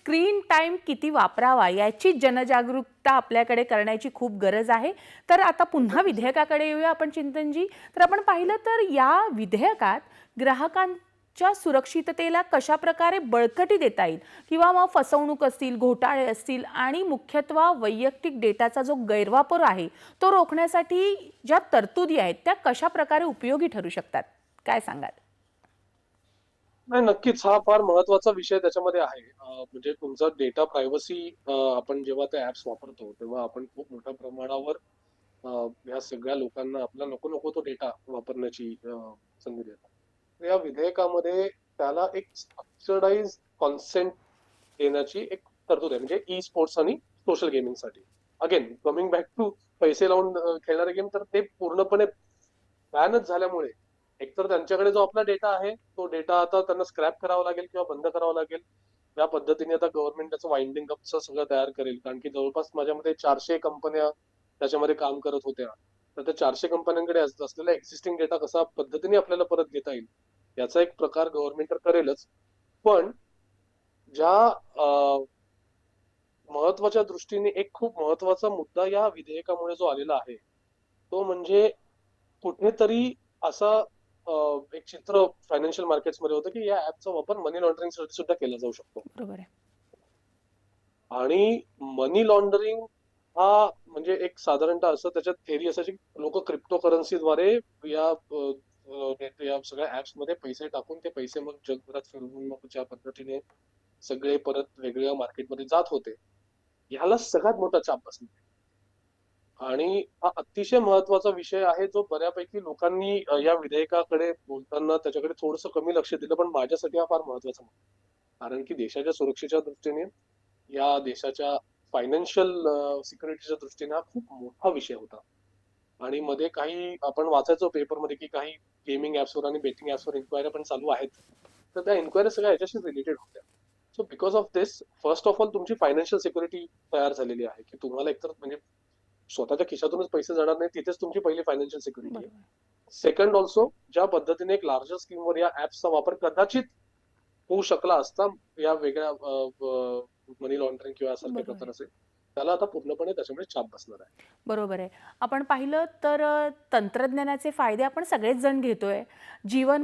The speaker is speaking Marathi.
स्क्रीन टाईम किती वापरावा याची जनजागरूकता आपल्याकडे करण्याची खूप गरज आहे. तर आता पुन्हा विधेयकाकडे येऊया आपण चिंतनजी. तर आपण पाहिलं तर या विधेयकात ग्राहकांच्या सुरक्षिततेला कशा प्रकारे बळकटी देता येईल? किंवा मग फसवणूक असतील घोटाळे असतील आणि मुख्यत्वे वैयक्तिक डेटाचा जो गैरवापर आहे तो रोखण्यासाठी ज्या तरतुदी आहेत त्या कशा प्रकारे उपयोगी ठरू शकतात? काय सांगाल? नाही नक्कीच हा फार महत्त्वाचा विषय त्याच्यामध्ये आहे. म्हणजे तुमचा डेटा प्रायव्हसी आपण जेव्हा ते ऍप्स वापरतो तेव्हा आपण खूप मोठ्या प्रमाणावर या सगळ्या लोकांना आपला नको नको तो डेटा वापरण्याची संधी देतात. या विधेयकामध्ये त्याला एक स्ट्रक्चर्डाइज कॉन्सेंट देण्याची एक तरतूद आहे. म्हणजे ई स्पोर्ट्स आणि सोशल गेमिंगसाठी अगेन कमिंग बॅक टू पैसे लावून खेळणारे गेम तर ते पूर्णपणे बॅनच झाल्यामुळे एकतर त्यांच्याकडे जो आपला डेटा आहे तो डेटा आता त्यांना स्क्रॅप करावा लागेल किंवा बंद करावा लागेल. या पद्धतीने आता गव्हर्नमेंट त्याचं वाइंडिंग अपचं सगळं तयार करेल. कारण की जवळपास माझ्या मते चारशे कंपन्या त्याच्यामध्ये काम करत होत्या. तर त्या चारशे कंपन्यांकडे असलेला एक्झिस्टिंग डेटा कसा पद्धतीने आपल्याला परत घेता येईल याचा एक प्रकार गव्हर्नमेंट तर करेलच. पण ज्या महत्त्वाच्या दृष्टीने एक खूप महत्त्वाचा मुद्दा या विधेयकामुळे जो आलेला आहे तो म्हणजे कुठेतरी असा अं, एक चित्र फायनान्शियल मार्केट्समध्ये होतं की या ऍपचा वापर मनी लॉन्ड्रिंगसाठी सुद्धा केला जाऊ शकतो. बरोबर आहे. आणि मनी लॉन्ड्रिंग हा म्हणजे एक साधारणतः असं त्याच्यात थेरी असायची लोक क्रिप्टो करन्सीद्वारे या अं, अं, या सगळ्या ऍप्समध्ये पैसे टाकून ते पैसे मग जगभरात फिरवून मग ज्या पद्धतीने सगळे परत वेगवेगळ्या मार्केटमध्ये जात होते ह्याला सगळ्यात मोठा चाप बसला. आणि हा अतिशय महत्त्वाचा विषय आहे जो बऱ्यापैकी लोकांनी या विधेयकाकडे बोलताना त्याच्याकडे थोडस कमी लक्ष दिलं पण माझ्यासाठी हा फार महत्त्वाचा कारण की देशाच्या सुरक्षेच्या दृष्टीने या देशाच्या फायनान्शियल सिक्युरिटीच्या दृष्टीने हा खूप मोठा विषय होता. आणि मध्ये काही आपण वाचायचो पेपरमध्ये की काही गेमिंग ऍप्सवर आणि बेटिंग ऍप्सवर इन्क्वायऱ्या पण चालू आहेत. तर त्या इन्क्वायऱ्या सगळ्या याच्याशी रिलेटेड होत्या. So because of this first of all तुमची फायनान्शियल सिक्युरिटी तयार झालेली आहे की तुम्हाला एकतर म्हणजे स्वतःच्या खिशातूनच पैसे जाणार नाही तिथेच तुमची पहिली फायनान्शियल सिक्युरिटी आहे. सेकंड ऑल्सो ज्या पद्धतीने एक लार्जर स्कीमवर या ऍप्सचा वापर कदाचित होऊ शकला असता या वेगळ्या मनी लॉन्ड्रिंग किंवा बरोबर. प्रकार असेल त्याला आता पूर्णपणे त्याच्यामुळे चाप बसणार आहे. बरोबर आहे. आपण पाहिलं तर तंत्रज्ञानाचे फायदे आपण सगळेच जण घेतोय. जीवन